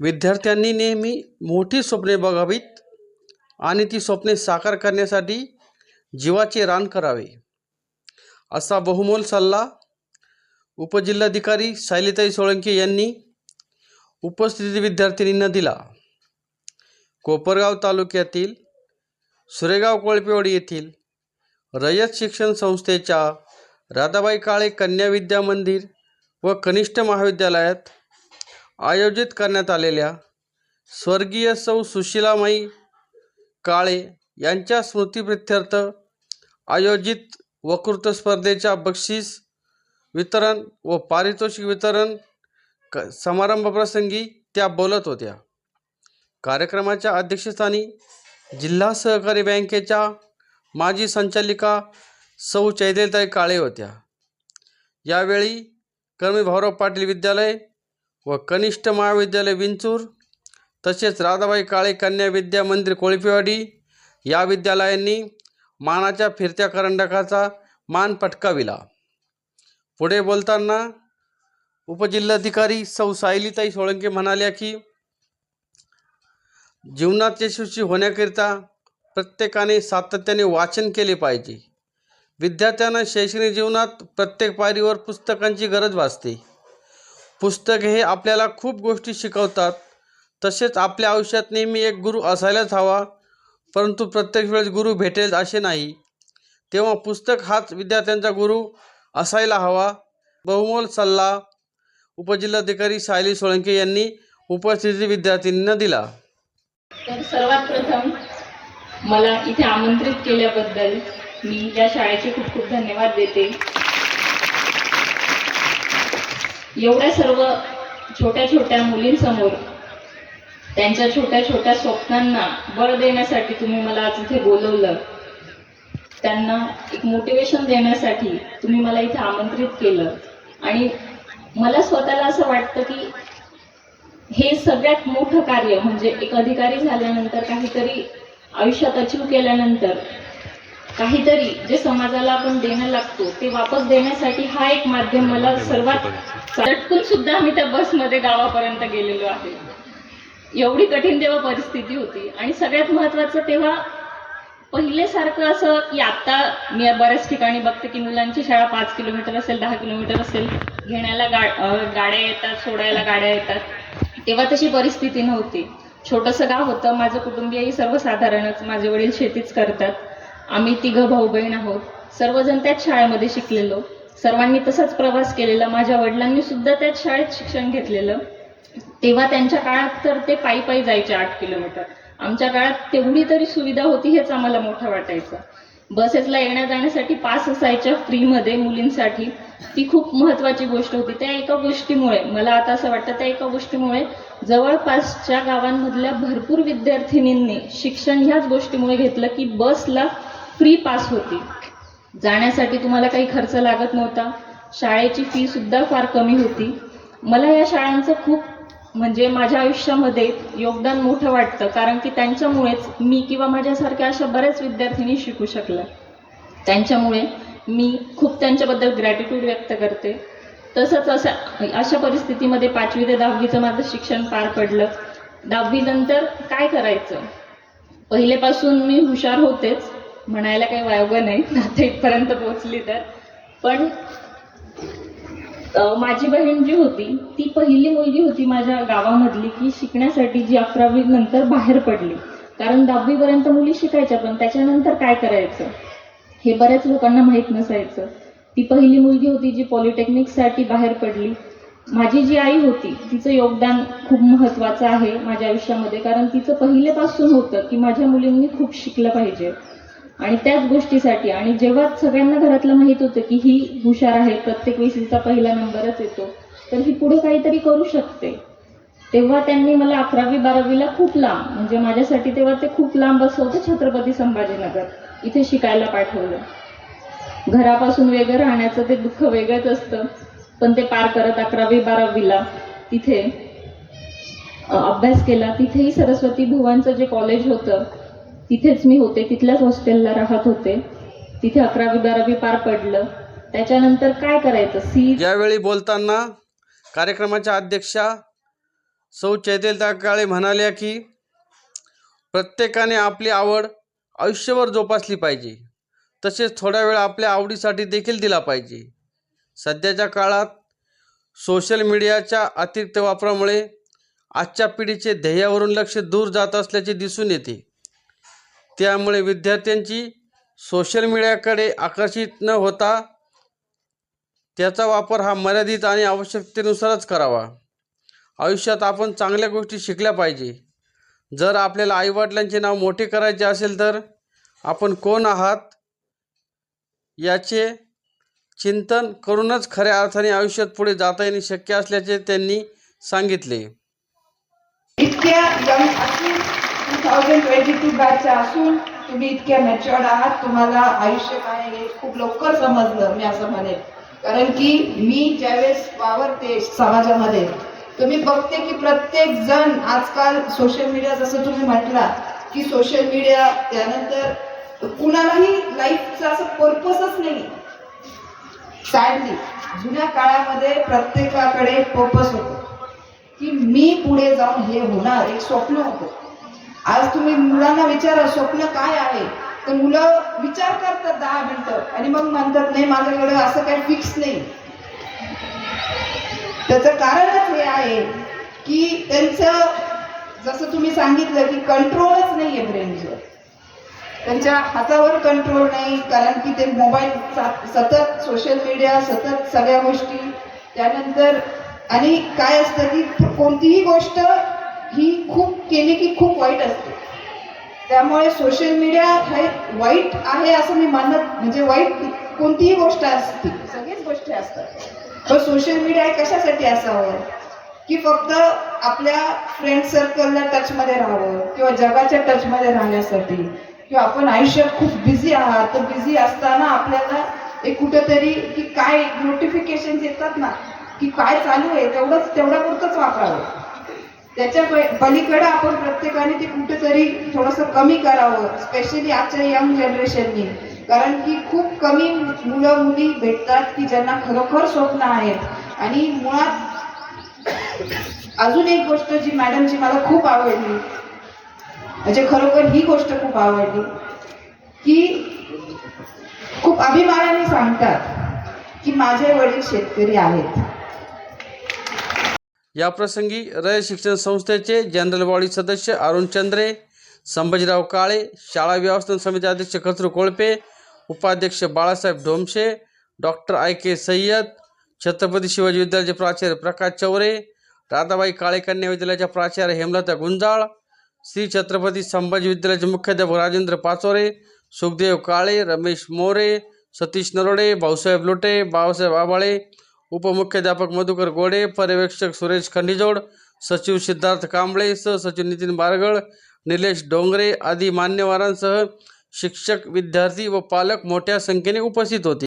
विद्यार्थ्यांनी नेहमी मोठी स्वप्ने बघावीत आणि ती स्वप्ने साकार करण्यासाठी जीवाचे रान करावे. असा बहुमोल सल्ला उपजिल्हाधिकारी सायलीताई सोळंके यांनी उपस्थित विद्यार्थिनींना दिला. कोपरगाव तालुक्यातील सुरेगाव कोळपेवाडी येथील रयत शिक्षण संस्थेच्या राधाबाई काळे कन्या विद्या मंदिर व कनिष्ठ महाविद्यालयात आयोजित करण्यात आलेल्या स्वर्गीय सौ सुशीलामाई काळे यांच्या स्मृतिप्रित्यर्थ आयोजित वक्तृत्व स्पर्धेच्या बक्षीस वितरण व पारितोषिक वितरण क समारंभप्रसंगी त्या बोलत होत्या. कार्यक्रमाच्या अध्यक्षस्थानी जिल्हा सहकारी बँकेच्या माजी संचालिका सौ चैदेलताई काळे होत्या. यावेळी कर्मी भाऊराव पाटील विद्यालय व कनिष्ठ महाविद्यालय विंचूर तसेच राधाबाई काळे कन्या विद्या मंदिर कोळपेवाडी या विद्यालयांनी मानाच्या फिरत्या करंडकाचा मान पटकाविला. पुढे बोलताना उपजिल्हाधिकारी सौ सायलीताई सोळंके म्हणाल्या की जीवनात यशस्वी होण्याकरिता प्रत्येकाने सातत्याने वाचन केले पाहिजे. विद्यार्थ्यांना शैक्षणिक जीवनात प्रत्येक पायरीवर पुस्तकांची गरज भासते. पुस्तके हे आपल्याला खूप गोष्टी शिकवतात. तसेच आपल्या आयुष्यात नेहमी एक गुरु असायलाच हवा परंतु प्रत्येक वेळेस गुरु भेटेल असे नाही. तेव्हा पुस्तक हाच विद्यार्थ्यांचा गुरु असायला हवा. बहुमोल सल्ला उपजिल्हाधिकारी सायली सोळंके यांनी उपस्थित विद्यार्थ्यांना दिला. तर सर्वात प्रथम मला इथे आमंत्रित केल्याबद्दल मी या शाळेचे खूप खूप धन्यवाद देते. एवढ्या सर्व छोट्या छोट्या मुलींसमोर त्यांच्या छोट्या छोट्या स्वप्नांना बळ देण्यासाठी तुम्ही मला आज इथे बोलवलं. त्यांना एक मोटिवेशन देण्यासाठी तुम्ही मला इथे आमंत्रित केलं. आणि मला स्वतःला असं वाटतं की हे सगळ्यात मोठं कार्य म्हणजे एक अधिकारी झाल्यानंतर काहीतरी आयुष्यात अचीव केल्यानंतर काहीतरी जे समाजाला आपण देणं लागतो ते वापस देण्यासाठी हा एक माध्यम मला सर्वात चटकून सुद्धा आम्ही त्या बसमध्ये गावापर्यंत गेलेलो आहे. एवढी कठीण तेव्हा परिस्थिती होती आणि सगळ्यात महत्त्वाचं तेव्हा पहिलेसारखं असं की आत्ता मी बऱ्याच ठिकाणी बघते की मुलांची शाळा पाच किलोमीटर असेल दहा किलोमीटर असेल घेण्याला गा गाड्या येतात सोडायला गाड्या येतात. तेव्हा तशी परिस्थिती नव्हती. छोटंसं गाव होतं माझं कुटुंबीयही सर्वसाधारणच माझे वडील शेतीच करतात. आम्ही तिघं भाऊ बहीण आहोत. सर्वजण त्याच शाळेमध्ये शिकलेलो. सर्वांनी तसाच प्रवास केलेला. माझ्या वडिलांनी सुद्धा त्याच शाळेत शिक्षण घेतलेलं. तेव्हा त्यांच्या काळात तर ते पायी पायी जायचे आठ किलोमीटर. आमच्या काळात तेवढी तरी सुविधा होती हेच आम्हाला मोठं वाटायचं. बसेसला येण्या जाण्यासाठी पास असायच्या फ्रीमध्ये मुलींसाठी. ती खूप महत्वाची गोष्ट होती. त्या एका गोष्टीमुळे मला आता असं वाटतं त्या एका गोष्टीमुळे जवळपासच्या गावांमधल्या भरपूर विद्यार्थिनींनी शिक्षण ह्याच गोष्टीमुळे घेतलं की बसला फ्री पास होती. जाण्यासाठी तुम्हाला काही खर्च लागत नव्हता. शाळेची फी सुद्धा फार कमी होती. मला या शाळांचं खूप म्हणजे माझ्या आयुष्यामध्ये योगदान मोठं वाटतं कारण की त्यांच्यामुळेच मी किंवा माझ्यासारख्या अशा बऱ्याच विद्यार्थिनी शिकू शकला. त्यांच्यामुळे मी खूप त्यांच्याबद्दल ग्रॅटिट्यूड व्यक्त करते. तसंच अशा अशा परिस्थितीमध्ये पाचवी ते दहावीचं माझं शिक्षण पार पडलं. दहावीनंतर काय करायचं? पहिलेपासून मी हुशार होतेच. म्हणायला काही वायोग नाही. आता इथपर्यंत पोहोचली तर. पण माझी बहीण जी होती ती पहिली मुलगी होती माझ्या गावामधली की शिकण्यासाठी जी अकरावी नंतर बाहेर पडली. कारण दहावीपर्यंत मुली शिकायच्या पण त्याच्यानंतर काय करायचं? हे बऱ्याच लोकांना माहीत नसायचं. ती पहिली मुलगी होती जी पॉलिटेक्निकसाठी बाहेर पडली. माझी जी आई होती तिचं योगदान खूप महत्त्वाचं आहे माझ्या आयुष्यामध्ये. कारण तिचं पहिलेपासून होतं की माझ्या मुलींनी खूप शिकलं पाहिजे. आणि त्याच गोष्टीसाठी आणि जेव्हा सगळ्यांना घरातलं माहीत होतं की ही हुशार आहे प्रत्येक वेळेस तिचा पहिला नंबरच येतो तर ही पुढे काहीतरी करू शकते. तेव्हा त्यांनी मला अकरावी बारावीला खूप लांब म्हणजे माझ्यासाठी तेव्हा ते खूप लांब असं होतं छत्रपती संभाजीनगर इथे शिकायला पाठवलं. घरापासून वेगळं राहण्याचं ते दुःख वेगळंच असतं पण ते पार करत अकरावी बारावीला तिथे अभ्यास केला. तिथेही सरस्वती भुवांचं जे कॉलेज होतं तिथेच मी होते तिथल्याच हॉस्टेलला राहत होते. तिथे अकरावी बारावी पार पडलं. त्याच्यानंतर काय करायचं? सी यावेळी बोलताना कार्यक्रमाच्या अध्यक्षा सौ चैतन्य काळे म्हणाल्या की प्रत्येकाने आपली आवड आयुष्यभर जोपासली पाहिजे. तसेच थोडा वेळ आपल्या आवडीसाठी देखील दिला पाहिजे. सध्याच्या काळात सोशल मीडियाच्या अतिरिक्त वापरामुळे आजच्या पिढीचे ध्येयावरून लक्ष दूर जात असल्याचे दिसून येते. त्यामुळे विद्यार्थ्यांची सोशल मीडियाकडे आकर्षित न होता त्याचा वापर हा मर्यादित आणि आवश्यकतेनुसारच करावा. आयुष्यात आपण चांगल्या गोष्टी शिकल्या पाहिजे. जर आपल्याला आईवडिलांचे नाव मोठे करायचे असेल तर आपण कोण आहात याचे चिंतन करूनच खऱ्या अर्थाने आयुष्यात पुढे जाता येणे शक्य असल्याचे त्यांनी सांगितले. इतक्या टू थाउजंड ट्वेंटी टू बॅचच्या असून तुम्ही इतक्या मॅच्युअर्ड आहात. तुम्हाला आयुष्य काय हे खूप लवकर समजलं मी असं म्हणेन. कारण की मी ज्यावेळेस वावरते समाजामध्ये तुम्ही बघते की प्रत्येक जण आजकाल सोशल मीडिया जसं तुम्ही म्हटला की सोशल मीडिया त्यानंतर कुणालाही लाईफचा असं पर्पजच नाही. सॅडली जुन्या काळामध्ये प्रत्येकाकडे पर्पज होतो. की मी पुढे जाऊन हे होणार एक स्वप्न होतं. आज तुम्ही मुलांना विचारा स्वप्न काय आहे? तर मुलं विचार करतात दहा मिनिटं. आणि मग म्हणतात नाही माझ्याकडे असं काही फिक्स नाही. त्याचं कारणच हे आहे की त्यांचं जसं तुम्ही सांगितलं की कंट्रोलच नाही आहे ब्रेनचं त्यांच्या हातावर कंट्रोल नाही कारण की ते मोबाईल सतत सोशल मीडिया सतत सगळ्या गोष्टी. त्यानंतर आणि काय असतं की कोणतीही गोष्ट ही खूप केली की खूप वाईट असते. त्यामुळे सोशल मीडिया हे वाईट आहे असं मी मानत म्हणजे वाईट कोणतीही गोष्ट असते सगळीच गोष्टी असतात. पण सोशल मीडिया हे कशासाठी असावं? की फक्त आपल्या फ्रेंड सर्कलला टचमध्ये राहावं किंवा जगाच्या टचमध्ये राहण्यासाठी. किंवा आपण आयुष्यात खूप बिझी आहात तर बिझी असताना आपल्याला एक कुठंतरी की काय नोटिफिकेशन येतात ना की काय चालू आहे तेवढंच तेवढ्यापुरतंच वापरावं. त्याच्या पलीकडं पलीकडे आपण प्रत्येकाने ते कुठेतरी थोडंसं कमी करावं स्पेशली आजच्या यंग जनरेशननी कारण की खूप कमी मुलं मुली भेटतात की ज्यांना खरोखर स्वप्न आहेत. आणि मुळात अजून एक गोष्ट जी मॅडमची मला खूप आवडली म्हणजे खरोखर ही गोष्ट खूप आवडली की खूप अभिमानाने सांगतात की माझे वडील शेतकरी आहेत. याप्रसंगी रय शिक्षण संस्थेचे जनरल बॉडी सदस्य अरुण चंद्रे संभाजीराव काळे शाळा व्यवस्थापन समिती अध्यक्ष खसरू कोळपे उपाध्यक्ष Balasaheb Dhomse doctor I K Sayyed Chhatrapati Shivaji विद्यालयाचे प्राचार्य प्रकाश चौरे राधाबाई काळे कन्या विद्यालयाच्या प्राचार्य हेमलता गुंजाळ श्री छत्रपती संभाजी विद्यालयाचे मुख्याध्यापक राजेंद्र पाचोरे सुखदेव काळे रमेश मोरे सतीश नरोडे भाऊसाहेब लोटे बाबासाहेब आबाळे उपमुख्याध्यापक मधुकर गोडे पर्यवेक्षक सुरेश खंडीजोड सचिव सिद्धार्थ कांबळे सहसचिव नितीन बारगळ निलेश डोंगरे आदी मान्यवरांसह शिक्षक विद्यार्थी व पालक मोठ्या संख्येने उपस्थित होते.